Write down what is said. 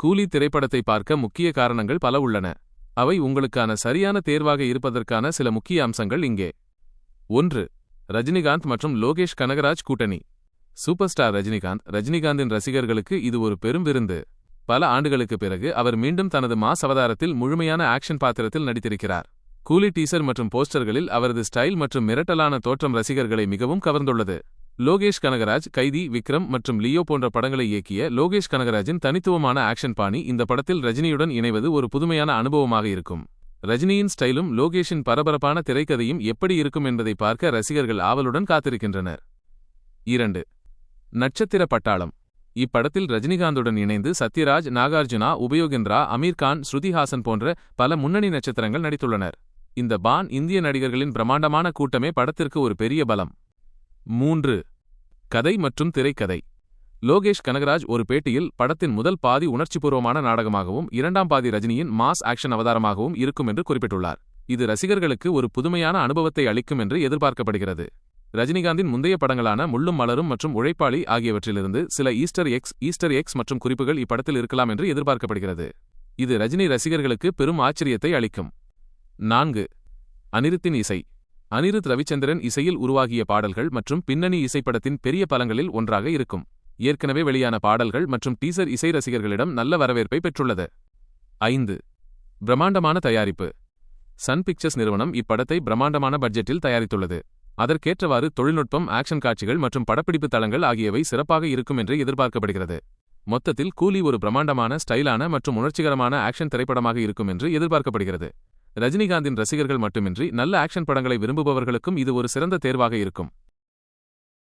கூலி திரைப்படத்தை பார்க்க முக்கிய காரணங்கள் பல உள்ளன. அவை உங்களுக்கான சரியான தேர்வாக இருப்பதற்கான சில முக்கிய அம்சங்கள் இங்கே. ஒன்று ரஜினிகாந்த் மற்றும் லோகேஷ் கனகராஜ் கூட்டணி. சூப்பர் ஸ்டார் ரஜினிகாந்த் ரஜினிகாந்தின் ரசிகர்களுக்கு இது ஒரு பெரும் விருந்து. பல ஆண்டுகளுக்கு பிறகு அவர் மீண்டும் தனது மாஸ் அவதாரத்தில் முழுமையான ஆக்ஷன் பாத்திரத்தில் நடித்திருக்கிறார். கூலி டீசர் மற்றும் போஸ்டர்களில் அவரது ஸ்டைல் மற்றும் மிரட்டலான தோற்றம் ரசிகர்களை மிகவும் கவர்ந்துள்ளது. லோகேஷ் கனகராஜ் கைதி விக்ரம் மற்றும் லியோ போன்ற படங்களை இயக்கிய லோகேஷ் கனகராஜின் தனித்துவமான ஆக்ஷன் பாணி இந்த படத்தில் ரஜினியுடன் இணைவது ஒரு புதுமையான அனுபவமாக இருக்கும். ரஜினியின் ஸ்டைலும் லோகேஷின் பரபரப்பான திரைக்கதையும் எப்படி இருக்கும் என்பதை பார்க்க ரசிகர்கள் ஆவலுடன் காத்திருக்கின்றனர். இரண்டு. நட்சத்திர பட்டாளம். இப்படத்தில் ரஜினிகாந்துடன் இணைந்து சத்யராஜ் நாகார்ஜுனா உபயோகின்றா அமீர் கான் ஸ்ருதிஹாசன் போன்ற பல முன்னணி நட்சத்திரங்கள் நடித்துள்ளனர். இந்த பான் இந்திய நடிகர்களின் பிரமாண்டமான கூட்டமே படத்திற்கு ஒரு பெரிய பலம். மூன்று. கதை மற்றும் திரைக்கதை. லோகேஷ் கனகராஜ் ஒரு பேட்டியில் படத்தின் முதல் பாதி உணர்ச்சிபூர்வமான நாடகமாகவும் இரண்டாம் பாதி ரஜினியின் மாஸ் ஆக்ஷன் அவதாரமாகவும் இருக்கும் என்று குறிப்பிட்டுள்ளார். இது ரசிகர்களுக்கு ஒரு புதுமையான அனுபவத்தை அளிக்கும் என்று எதிர்பார்க்கப்படுகிறது. ரஜினிகாந்தின் முந்தைய படங்களான முள்ளும் மலரும் மற்றும் உழைப்பாளி ஆகியவற்றிலிருந்து சில ஈஸ்டர் எக்ஸ் ஈஸ்டர் எக்ஸ் மற்றும் குறிப்புகள் இப்படத்தில் இருக்கலாம் என்று எதிர்பார்க்கப்படுகிறது. இது ரஜினி ரசிகர்களுக்கு பெரும் ஆச்சரியத்தை அளிக்கும். நான்கு. அனிருத்தின் இசை. அனிருத் ரவிச்சந்திரன் இசையில் உருவாகிய பாடல்கள் மற்றும் பின்னணி இசைப்படத்தின் பெரிய பலங்களில் ஒன்றாக இருக்கும். ஏற்கனவே வெளியான பாடல்கள் மற்றும் டீசர் இசை ரசிகர்களிடம் நல்ல வரவேற்பை பெற்றுள்ளது. ஐந்து. பிரம்மாண்டமான தயாரிப்பு. சன் பிக்சர்ஸ் நிறுவனம் இப்படத்தை பிரம்மாண்டமான பட்ஜெட்டில் தயாரித்துள்ளது. அதற்கேற்றவாறு தொழில்நுட்பம் ஆக்ஷன் காட்சிகள் மற்றும் படப்பிடிப்பு தளங்கள் ஆகியவை சிறப்பாக இருக்கும் என்று எதிர்பார்க்கப்படுகிறது. மொத்தத்தில் கூலி ஒரு பிரம்மாண்டமான ஸ்டைலான மற்றும் உணர்ச்சிகரமான ஆக்ஷன் திரைப்படமாக இருக்கும் என்று எதிர்பார்க்கப்படுகிறது. ரஜினிகாந்தின் ரசிகர்கள் மட்டுமின்றி நல்ல ஆக்ஷன் படங்களை விரும்புபவர்களுக்கும் இது ஒரு சிறந்த தேர்வாக இருக்கும்.